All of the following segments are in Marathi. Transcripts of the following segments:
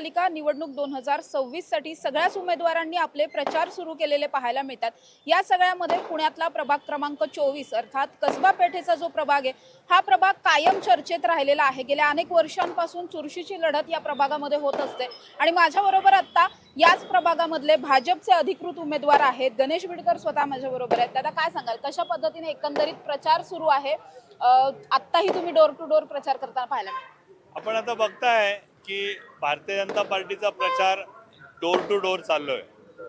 महापालिका निवडणूक दोन हजार सव्वीससाठी सगळ्याच उमेदवारांनी आपले प्रचार सुरू केलेले पाहायला मिळतात. या सगळ्यामध्ये पुण्यातला प्रभाग क्रमांक चोवीस अर्थात कसबा पेठेचा जो प्रभाग आहे हा प्रभाग कायम चर्चेत राहिलेला आहे. गेल्या अनेक वर्षांपासून चुरशीची लढत या प्रभागामध्ये होत असते. आणि माझ्याबरोबर आत्ता याच प्रभागामधले भाजपचे अधिकृत उमेदवार आहेत. गणेश बिडकर स्वतः माझ्याबरोबर आहेत. दादा काय सांगाल? कशा पद्धतीने एकंदरीत प्रचार सुरू आहे? आत्ताही तुम्ही डोर टू डोर प्रचार करताना पाहायला मिळाल. आपण आता बघताय की भारतीय जनता पार्टीचा प्रचार डोर टू डोर चाललोय.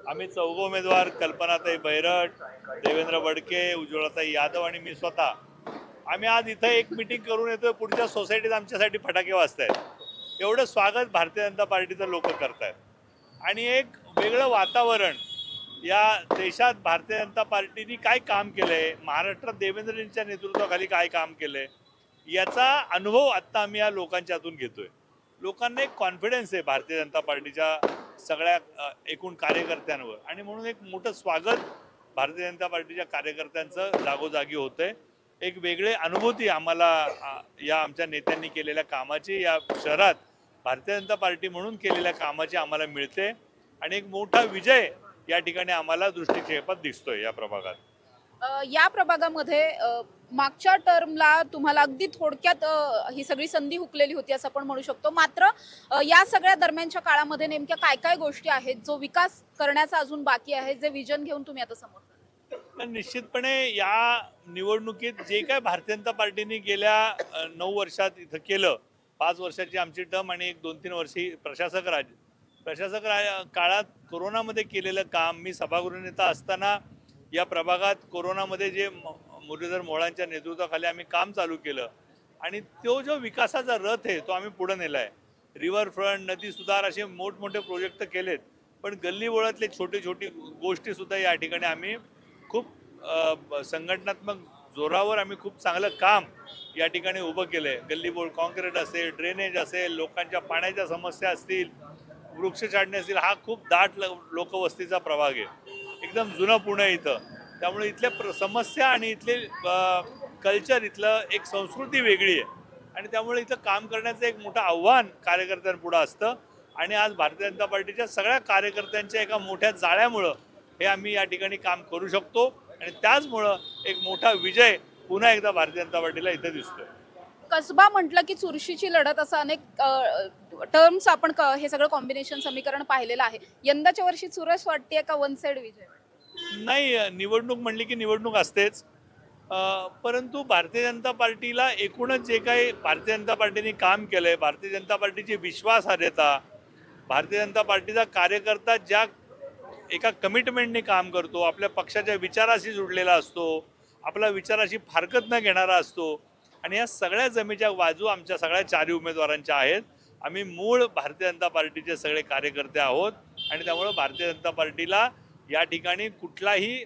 आम्ही चौघ उमेदवार कल्पनाताई बैरट देवेंद्र बडके उज्ज्वलाताई यादव आणि मी स्वतः. आम्ही आज इथं एक मिटिंग करून येतोय. पुढच्या सोसायटीत आमच्यासाठी फटाके वाजतायत. एवढं स्वागत भारतीय जनता पार्टीचं लोक करतायत. आणि एक वेगळं वातावरण या देशात भारतीय जनता पार्टीने काय काम केलंय? महाराष्ट्रात देवेंद्रजींच्या नेतृत्वाखाली काय काम केलंय? याचा अनुभव आत्ता आम्ही या लोकांच्या हातून घेतोय. लोकांना एक कॉन्फिडन्स आहे भारतीय जनता पार्टीच्या सगळ्या एकूण कार्यकर्त्यांवर. आणि म्हणून एक मोठं स्वागत भारतीय जनता पार्टीच्या कार्यकर्त्यांचं जागोजागी होतंय. एक वेगळे अनुभूती आम्हाला या आमच्या नेत्यांनी केलेल्या कामाची या शहरात भारतीय जनता पार्टी म्हणून केलेल्या कामाची आम्हाला मिळते. आणि एक मोठा विजय या ठिकाणी आम्हाला दृष्टिक्षेपात दिसतोय या प्रभागात. या प्रभागामध्ये मागच्या टर्मला तुम्हाला अगदी थोडक्यात ही सगळी संधी हुकलेली होती असं आपण म्हणू शकतो. मात्र या सगळ्या दरम्यानच्या काळामध्ये नेमक्या काय काय गोष्टी आहेत जो विकास करण्याचा अजून बाकी आहे जे विजन घेऊन तुम्ही आता समोर निश्चितपणे या निवडणुकीत जे काय भारतीय जनता पार्टीने गेल्या नऊ वर्षात इथं केलं पाच वर्षाची आमची टर्म आणि एक दोन तीन वर्षी प्रशासक राज प्रशासक राज काळात कोरोनामध्ये केलेलं काम मी सभागृह नेता असताना या प्रभागात कोरोनामध्ये जे म- मुरलीधर मोळांच्या नेतृत्वाखाली आम्ही काम चालू केलं. आणि तो जो विकासाचा रथ आहे तो आम्ही पुढे नेला आहे रिव्हर फ्रंट नदी सुधार असे मोठमोठे प्रोजेक्ट केलेत. पण गल्ली बोळातले छोटे छोटी गोष्टीसुद्धा या ठिकाणी आम्ही खूप संघटनात्मक जोरावर आम्ही खूप चांगलं काम या ठिकाणी उभं केलं आहे गल्लीबोळ कॉन्क्रीट असेल ड्रेनेज असेल लोकांच्या पाण्याच्या समस्या असतील वृक्ष छाडणे असतील हा खूप दाट ल- लोकवस्तीचा प्रभाग आहे. एकदम जुनं पुणे इथं. त्यामुळे इथल्या प्र समस्या आणि इथले कल्चर इथलं एक संस्कृती वेगळी आहे. आणि त्यामुळे इथं काम करण्याचं एक मोठं आव्हान कार्यकर्त्यांपुढं असतं. आणि आज भारतीय जनता पार्टीच्या सगळ्या कार्यकर्त्यांच्या एका मोठ्या जाळ्यामुळं हे आम्ही या ठिकाणी काम करू शकतो. आणि त्याचमुळं एक मोठा विजय पुन्हा एकदा भारतीय जनता पार्टीला इथं दिसतोय. कसबा म्हटलं की चुरशीची लढत असं अनेक टर्म्स आपण हे सगळं कॉम्बिनेशन समीकरण पाहिलेलं आहे. यंदाच्या वर्षी चुरस वाटते का वन साइड विजय? नाही निवडणूक म्हणली की निवडणूक असतेच. परंतु भारतीय जनता पार्टीला एकूणच जे काही भारतीय जनता पार्टीने काम केलं आहे भारतीय जनता पार्टीची विश्वासार्हता भारतीय जनता पार्टीचा कार्यकर्ता ज्या एका कमिटमेंटने काम करतो आपल्या पक्षाच्या विचाराशी जुडलेला असतो आपल्या विचाराशी फारकत न घेणारा असतो आणि या सगळ्या जमेच्या बाजू आमच्या सगळ्या चारही उमेदवारांच्या आहेत. आम्ही मूळ भारतीय जनता पार्टीचे सगळे कार्यकर्ते आहोत आणि त्यामुळं भारतीय जनता पार्टीला या ठिकाणी कुठलाही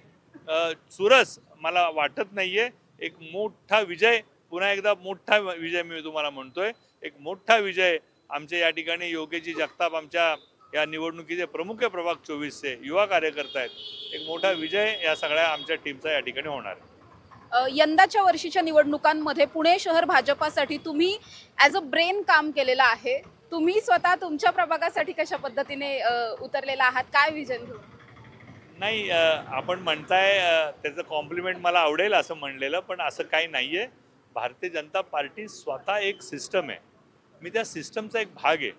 चुरस मला वाटत नाहीये. एक मोठा विजय पुन्हा एकदा मोठा विजय मी तुम्हाला म्हणतोय. एक मोठा विजय आमचे या ठिकाणी योगेजी जगताप आमच्या या निवडणुकीचे प्रमुख आहे प्रभाग चोवीसचे युवा कार्यकर्ता आहेत. एक मोठा विजय या सगळ्या आमच्या टीमचा या ठिकाणी होणार आहे. यंदाच्या वर्षीच्या निवडणुकांमध्ये पुणे शहर भाजपासाठी तुम्ही ॲज अ ब्रेन काम केलेलं आहे. तुम्ही स्वतः तुमच्या प्रभागासाठी कशा पद्धतीने उतरलेला आहात? काय विजन घेऊन? नाही आपण म्हणताय त्याचं कॉम्प्लिमेंट मला आवडेल असं म्हणलेलं पण असं काही नाही आहे भारतीय जनता पार्टी स्वतः एक सिस्टम आहे. मी त्या सिस्टमचा एक भाग आहे.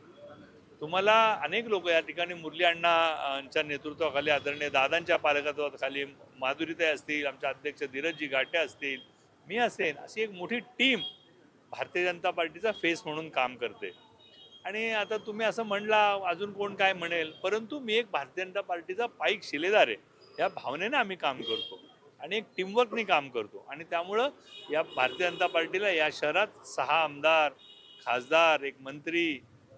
तुम्हाला अनेक लोक या ठिकाणी मुरली अण्णांच्या नेतृत्वाखाली आदरणीय दादांच्या पालकत्वाखाली माधुरीताई असतील आमच्या अध्यक्ष धीरजजी घाटे असतील मी असेन अशी एक मोठी टीम भारतीय जनता पार्टीचा फेस म्हणून काम करते. आणि आता तुम्ही असं म्हणला अजून कोण काय म्हणेल परंतु मी एक भारतीय जनता पार्टीचा पाईक शिलेदार आहे. या भावनेनं आम्ही काम करतो आणि एक टीमवर्कने काम करतो. आणि त्यामुळं या भारतीय जनता पार्टीला या शहरात सहा आमदार खासदार एक मंत्री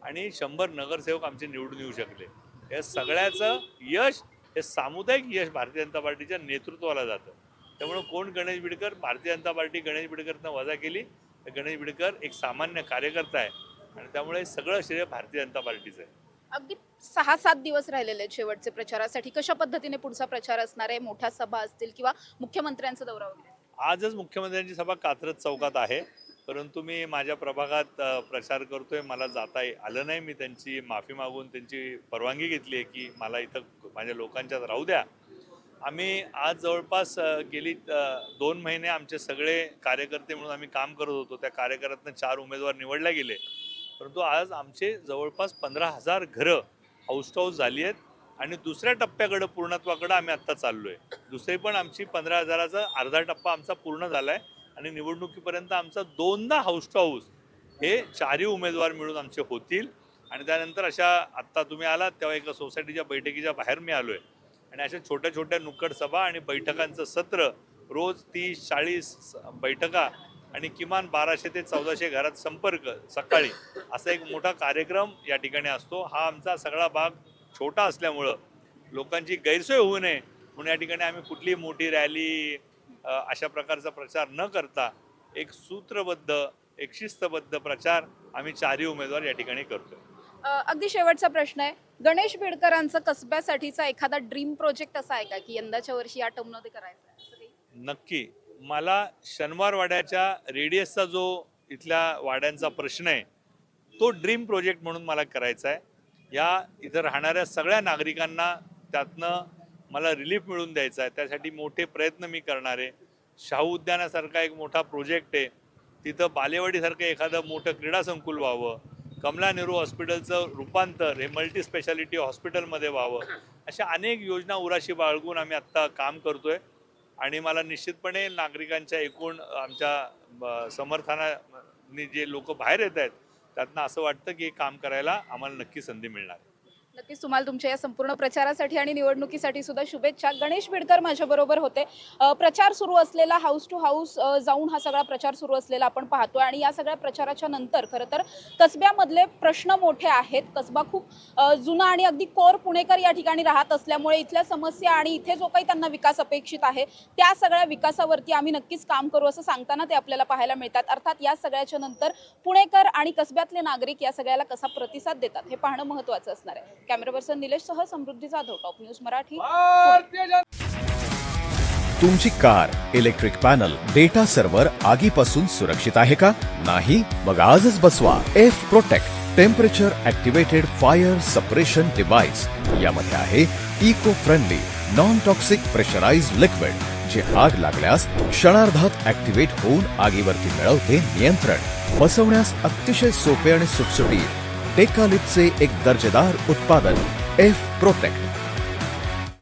आणि शंभर नगरसेवक आमचे निवडून येऊ शकले. या सगळ्याचं यश हे सामुदायिक यश भारतीय जनता पार्टीच्या नेतृत्वाला जातं. त्यामुळं कोण गणेश बिडकर? भारतीय जनता पार्टी गणेश बिडकरनं वजा केली. तर गणेश बिडकर एक सामान्य कार्यकर्ता आहे. आणि त्यामुळे सगळं श्रेय भारतीय जनता पार्टीचं आहे. अगदी सहा सात दिवस राहिलेले आहेत शेवटचे प्रचारासाठी. कशा पद्धतीने पुढचा प्रचार असणार आहे? मोठ्या सभा असतील किंवा मुख्यमंत्र्यांचा दौरा वगैरे? आजच मुख्यमंत्र्यांची सभा कात्रज चौकात आहे. परंतु मी माझ्या प्रभागात प्रचार करतोय. मला जाता आलं नाही. मी त्यांची माफी मागून त्यांची परवानगी घेतली आहे की मला इथं माझ्या लोकांच्यात राहू द्या. आम्ही आज जवळपास गेली दोन महिने आमचे सगळे कार्यकर्ते म्हणून आम्ही काम करत होतो. त्या कार्यकर्त्यातनं चार उमेदवार निवडले गेले. परंतु आज आमचे जवळपास पंधरा हजार घरं हाऊस हाऊस झाली आहेत आणि दुसऱ्या टप्प्याकडं पूर्णत्वाकडं आम्ही आत्ता चाललो आहे दुसरी पण आमची पंधरा हजाराचा अर्धा टप्पा आमचा पूर्ण झाला आहे आणि निवडणुकीपर्यंत आमचा दोनदा हाऊस टू हाऊस हे चारही उमेदवार मिळून आमचे होतील. आणि त्यानंतर अशा आत्ता तुम्ही आलात तेव्हा एका सोसायटीच्या बैठकीच्या बाहेर मी आलो आहे आणि अशा छोट्या छोट्या नुक्कड सभा आणि बैठकांचं सत्र रोज तीस चाळीस बैठका आणि किमान बाराशे ते चौदाशे घरात संपर्क सकाळी असा एक मोठा कार्यक्रम या ठिकाणी असतो. हा आमचा सगळा भाग छोटा असल्यामुळं लोकांची गैरसोय होऊ नये म्हणून या ठिकाणी आम्ही कुठली मोठी रॅली अशा प्रकारचा प्रचार न करता एक सूत्रबद्ध एक शिस्तबद्ध प्रचार आम्ही चारही उमेदवार या ठिकाणी करतोय. अ, अगदी शेवटचा प्रश्न आहे. गणेश बिडकरांचं कसब्यासाठीचा एखादा ड्रीम प्रोजेक्ट असा आहे का की यंदाच्या वर्षी या टर्ममध्ये करायचा आहे? असं काही? नक्की. मला शनिवार वाड्याच्या रेडियसचा जो इथल्या वाड्यांचा प्रश्न आहे तो ड्रीम प्रोजेक्ट म्हणून मला करायचा आहे. या इथं राहणाऱ्या सगळ्या नागरिकांना त्यातनं मला रिलीफ मिळून द्यायचा आहे. त्यासाठी मोठे प्रयत्न मी करणार आहे. शाहू उद्यानासारखा एक मोठा प्रोजेक्ट आहे. तिथं बालेवाडीसारखं एखादं मोठं क्रीडा संकुल व्हावं. कमला नेहरू हॉस्पिटलचं रूपांतर हे मल्टी स्पेशालिटी हॉस्पिटलमध्ये व्हावं. अशा अनेक योजना उराशी बाळगून आम्ही आत्ता काम करतोय. आणि मला निश्चितपणे नागरिकांच्या एकूण आमच्या ब- समर्थनाने जे लोक बाहेर येत आहेत त्यांना असं वाटतं की हे काम करायला आम्हाला नक्की संधी मिळणार. नक्कीच तुम्हाला तुमच्या या संपूर्ण प्रचारासाठी आणि निवडणुकीसाठी सुद्धा शुभेच्छा. गणेश बिडकर माझ्याबरोबर होते. प्रचार सुरू असलेला हाऊस टू हाऊस जाऊन हा सगळा प्रचार सुरू असलेला आपण पाहतोय आणि या सगळ्या प्रचाराच्या नंतर खरं तर कसब्यामधले प्रश्न मोठे आहेत. कसबा खूप जुना आणि अगदी कोर पुणेकर या ठिकाणी राहत असल्यामुळे इथल्या समस्या आणि इथे जो काही त्यांना विकास अपेक्षित आहे त्या सगळ्या विकासावरती आम्ही नक्कीच काम करू असं सांगताना ते आपल्याला पाहायला मिळतात. अर्थात या सगळ्याच्या नंतर पुणेकर आणि कसब्यातले नागरिक या सगळ्याला कसा प्रतिसाद देतात हे पाहणं महत्त्वाचं असणार आहे. कॅमेरा पर्सन निलेश सह समृद्धी जाधव टॉप न्यूज मराठी. तुमची car electric panel data server आगीपासून सुरक्षित आहे का? नाही मग आजच बसवा. F protect temperature activated fire suppression device यामध्ये आहे eco friendly non toxic pressurise liquid जे आग लागल्यास क्षणार्धात ऍक्टिव्हेट होऊन आगीवरती मिळवते नियंत्रण. बसवण्यास अतिशय सोपे आणि सुटसुटीत. टेकालिपचे एक दर्जेदार उत्पादन एफ प्रोटेक्ट